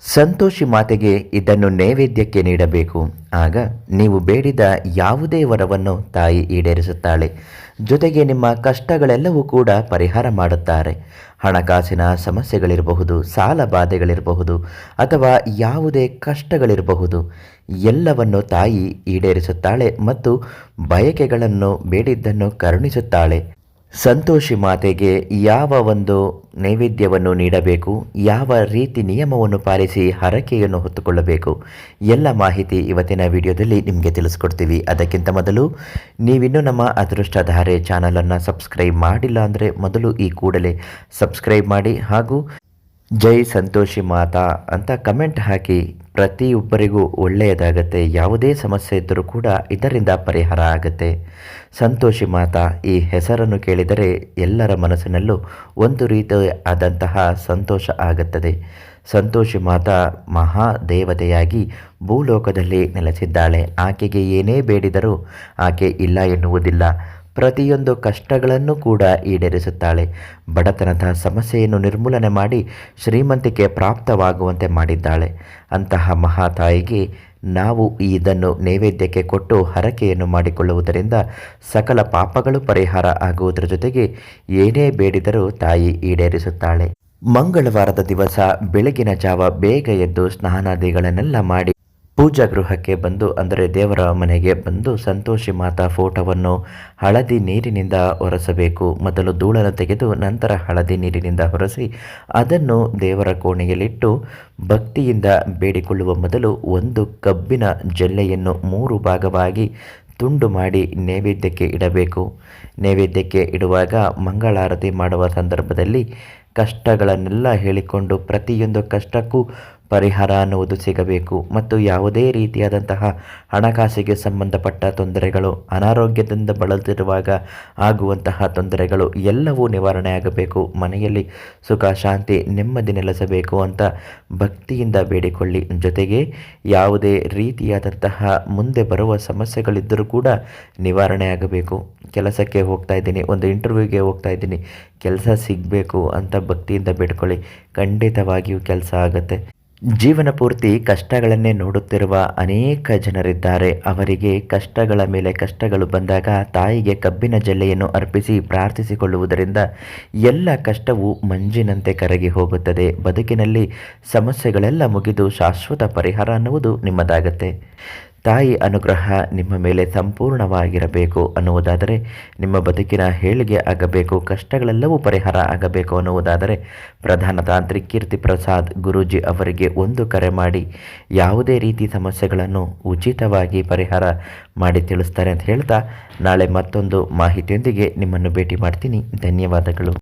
ಸಂತೋಷಿ ಮಾತೆಗೆ ಇದನ್ನು ನೈವೇದ್ಯಕ್ಕೆ ನೀಡಬೇಕು. ಆಗ ನೀವು ಬೇಡಿದ ಯಾವುದೇ ವರವನ್ನು ತಾಯಿ ಈಡೇರಿಸುತ್ತಾಳೆ. ಜೊತೆಗೆ ನಿಮ್ಮ ಕಷ್ಟಗಳೆಲ್ಲವೂ ಕೂಡ ಪರಿಹಾರ ಮಾಡುತ್ತಾರೆ. ಹಣಕಾಸಿನ ಸಮಸ್ಯೆಗಳಿರಬಹುದು, ಸಾಲ ಬಾಧೆಗಳಿರಬಹುದು, ಅಥವಾ ಯಾವುದೇ ಕಷ್ಟಗಳಿರಬಹುದು. ಎಲ್ಲವನ್ನು ತಾಯಿ ಈಡೇರಿಸುತ್ತಾಳೆ ಮತ್ತು ಬಯಕೆಗಳನ್ನು ಬೇಡಿದ್ದನ್ನು ಕರುಣಿಸುತ್ತಾಳೆ. ಸಂತೋಷಿ ಮಾತೆಗೆ ಯಾವ ಒಂದು ನೈವೇದ್ಯವನ್ನು ನೀಡಬೇಕು, ಯಾವ ರೀತಿ ನಿಯಮವನ್ನು ಪಾಲಿಸಿ ಹರಕೆಯನ್ನು ಹೊತ್ತುಕೊಳ್ಳಬೇಕು, ಎಲ್ಲ ಮಾಹಿತಿ ಇವತ್ತಿನ ವಿಡಿಯೋದಲ್ಲಿ ನಿಮಗೆ ತಿಳಿಸ್ಕೊಡ್ತೀವಿ. ಅದಕ್ಕಿಂತ ಮೊದಲು ನೀವಿನ್ನೂ ನಮ್ಮ ಅದೃಷ್ಟಧಾರೆ ಚಾನಲನ್ನು ಸಬ್ಸ್ಕ್ರೈಬ್ ಮಾಡಿಲ್ಲ ಅಂದರೆ ಮೊದಲು ಈ ಕೂಡಲೇ ಸಬ್ಸ್ಕ್ರೈಬ್ ಮಾಡಿ ಹಾಗೂ ಜೈ ಸಂತೋಷಿ ಮಾತಾ ಅಂತ ಕಮೆಂಟ್ ಹಾಕಿ ಪ್ರತಿಯೊಬ್ಬರಿಗೂ ಒಳ್ಳೆಯದಾಗತ್ತೆ. ಯಾವುದೇ ಸಮಸ್ಯೆ ಇದ್ದರೂ ಕೂಡ ಇದರಿಂದ ಪರಿಹಾರ ಆಗುತ್ತೆ. ಸಂತೋಷಿ ಮಾತಾ, ಈ ಹೆಸರನ್ನು ಕೇಳಿದರೆ ಎಲ್ಲರ ಮನಸ್ಸಿನಲ್ಲೂ ಒಂದು ರೀತಿ ಆದಂತಹ ಸಂತೋಷ ಆಗುತ್ತದೆ. ಸಂತೋಷಿ ಮಾತಾ ಮಹಾದೇವತೆಯಾಗಿ ಭೂಲೋಕದಲ್ಲಿ ನೆಲೆಸಿದ್ದಾಳೆ. ಆಕೆಗೆ ಏನೇ ಬೇಡಿದರೂ ಆಕೆ ಇಲ್ಲ ಎನ್ನುವುದಿಲ್ಲ. ಪ್ರತಿಯೊಂದು ಕಷ್ಟಗಳನ್ನು ಕೂಡ ಈಡೇರಿಸುತ್ತಾಳೆ. ಬಡತನದ ಸಮಸ್ಯೆಯನ್ನು ನಿರ್ಮೂಲನೆ ಮಾಡಿ ಶ್ರೀಮಂತಿಕೆ ಪ್ರಾಪ್ತವಾಗುವಂತೆ ಮಾಡಿದ್ದಾಳೆ. ಅಂತಹ ಮಹಾತಾಯಿಗೆ ನಾವು ಇದನ್ನು ನೈವೇದ್ಯಕ್ಕೆ ಕೊಟ್ಟು ಹರಕೆಯನ್ನು ಮಾಡಿಕೊಳ್ಳುವುದರಿಂದ ಸಕಲ ಪಾಪಗಳು ಪರಿಹಾರ ಆಗುವುದರ ಜೊತೆಗೆ ಏನೇ ಬೇಡಿದರೂ ತಾಯಿ ಈಡೇರಿಸುತ್ತಾಳೆ. ಮಂಗಳವಾರದ ದಿವಸ ಬೆಳಗಿನ ಜಾವ ಬೇಗ ಎದ್ದು ಸ್ನಾನಾದಿಗಳನ್ನೆಲ್ಲ ಮಾಡಿ ಪೂಜಾ ಗೃಹಕ್ಕೆ ಬಂದು, ಅಂದರೆ ದೇವರ ಮನೆಗೆ ಬಂದು ಸಂತೋಷಿ ಮಾತಾ ಫೋಟೋವನ್ನು ಹಳದಿ ನೀರಿನಿಂದ ಹೊರಸಬೇಕು ಮೊದಲು ಧೂಳನ್ನು ತೆಗೆದು, ನಂತರ ಹಳದಿ ನೀರಿನಿಂದ ಹೊರಸಿ ಅದನ್ನು ದೇವರ ಕೋಣೆಯಲ್ಲಿಟ್ಟು ಭಕ್ತಿಯಿಂದ ಬೇಡಿಕೊಳ್ಳುವ ಮೊದಲು ಒಂದು ಕಬ್ಬಿನ ಜಲ್ಲೆಯನ್ನು ಮೂರು ಭಾಗವಾಗಿ ತುಂಡು ಮಾಡಿ ನೈವೇದ್ಯಕ್ಕೆ ಇಡಬೇಕು. ನೈವೇದ್ಯಕ್ಕೆ ಇಡುವಾಗ ಮಂಗಳಾರತಿ ಮಾಡುವ ಸಂದರ್ಭದಲ್ಲಿ ಕಷ್ಟಗಳನ್ನೆಲ್ಲ ಹೇಳಿಕೊಂಡು ಪ್ರತಿಯೊಂದು ಕಷ್ಟಕ್ಕೂ ಪರಿಹಾರ ಅನ್ನುವುದು ಸಿಗಬೇಕು. ಮತ್ತು ಯಾವುದೇ ರೀತಿಯಾದಂತಹ ಹಣಕಾಸಿಗೆ ಸಂಬಂಧಪಟ್ಟ ತೊಂದರೆಗಳು, ಅನಾರೋಗ್ಯದಿಂದ ಬಳಲುತ್ತಿರುವಾಗ ಆಗುವಂತಹ ತೊಂದರೆಗಳು ಎಲ್ಲವೂ ನಿವಾರಣೆ ಆಗಬೇಕು. ಮನೆಯಲ್ಲಿ ಸುಖ, ಶಾಂತಿ, ನೆಮ್ಮದಿ ನೆಲೆಸಬೇಕು ಅಂತ ಭಕ್ತಿಯಿಂದ ಬೇಡಿಕೊಳ್ಳಿ. ಜೊತೆಗೆ ಯಾವುದೇ ರೀತಿಯಾದಂತಹ ಮುಂದೆ ಬರುವ ಸಮಸ್ಯೆಗಳಿದ್ದರೂ ಕೂಡ ನಿವಾರಣೆ ಆಗಬೇಕು. ಕೆಲಸಕ್ಕೆ ಹೋಗ್ತಾ ಇದ್ದೀನಿ, ಒಂದು ಇಂಟರ್ವ್ಯೂಗೆ ಹೋಗ್ತಾ ಇದ್ದೀನಿ. ಕೆಲಸ ಸಿಗಬೇಕು ಅಂತ ಭಕ್ತಿಯಿಂದ ಬಿಟ್ಕೊಳ್ಳಿ ಖಂಡಿತವಾಗಿಯೂ ಕೆಲಸ ಆಗುತ್ತೆ. ಜೀವನ ಪೂರ್ತಿ ಕಷ್ಟಗಳನ್ನೇ ನೋಡುತ್ತಿರುವ ಅನೇಕ ಜನರಿದ್ದಾರೆ. ಅವರಿಗೆ ಕಷ್ಟಗಳ ಮೇಲೆ ಕಷ್ಟಗಳು ಬಂದಾಗ ತಾಯಿಗೆ ಕಬ್ಬಿನ ಜಲ್ಲೆಯನ್ನು ಅರ್ಪಿಸಿ ಪ್ರಾರ್ಥಿಸಿಕೊಳ್ಳುವುದರಿಂದ ಎಲ್ಲ ಕಷ್ಟವು ಮಂಜಿನಂತೆ ಕರಗಿ ಹೋಗುತ್ತದೆ. ಬದುಕಿನಲ್ಲಿ ಸಮಸ್ಯೆಗಳೆಲ್ಲ ಮುಗಿದು ಶಾಶ್ವತ ಪರಿಹಾರ ಅನ್ನುವುದು ನಿಮ್ಮದಾಗತ್ತೆ. ತಾಯಿ ಅನುಗ್ರಹ ನಿಮ್ಮ ಮೇಲೆ ಸಂಪೂರ್ಣವಾಗಿರಬೇಕು ಅನ್ನುವುದಾದರೆ ನಿಮ್ಮ ಬದುಕಿನ ಹೇಳಿಗೆ ಆಗಬೇಕು, ಕಷ್ಟಗಳೆಲ್ಲವೂ ಪರಿಹಾರ ಆಗಬೇಕು ಅನ್ನುವುದಾದರೆ ಪ್ರಧಾನ ತಾಂತ್ರಿಕ್ ಕೀರ್ತಿ ಪ್ರಸಾದ್ ಗುರೂಜಿ ಅವರಿಗೆ ಒಂದು ಕರೆ ಮಾಡಿ ಯಾವುದೇ ರೀತಿ ಸಮಸ್ಯೆಗಳನ್ನು ಉಚಿತವಾಗಿ ಪರಿಹಾರ ಮಾಡಿ ತಿಳಿಸ್ತಾರೆ ಅಂತ ಹೇಳ್ತಾ ನಾಳೆ ಮತ್ತೊಂದು ಮಾಹಿತಿಯೊಂದಿಗೆ ನಿಮ್ಮನ್ನು ಭೇಟಿ ಮಾಡ್ತೀನಿ. ಧನ್ಯವಾದಗಳು.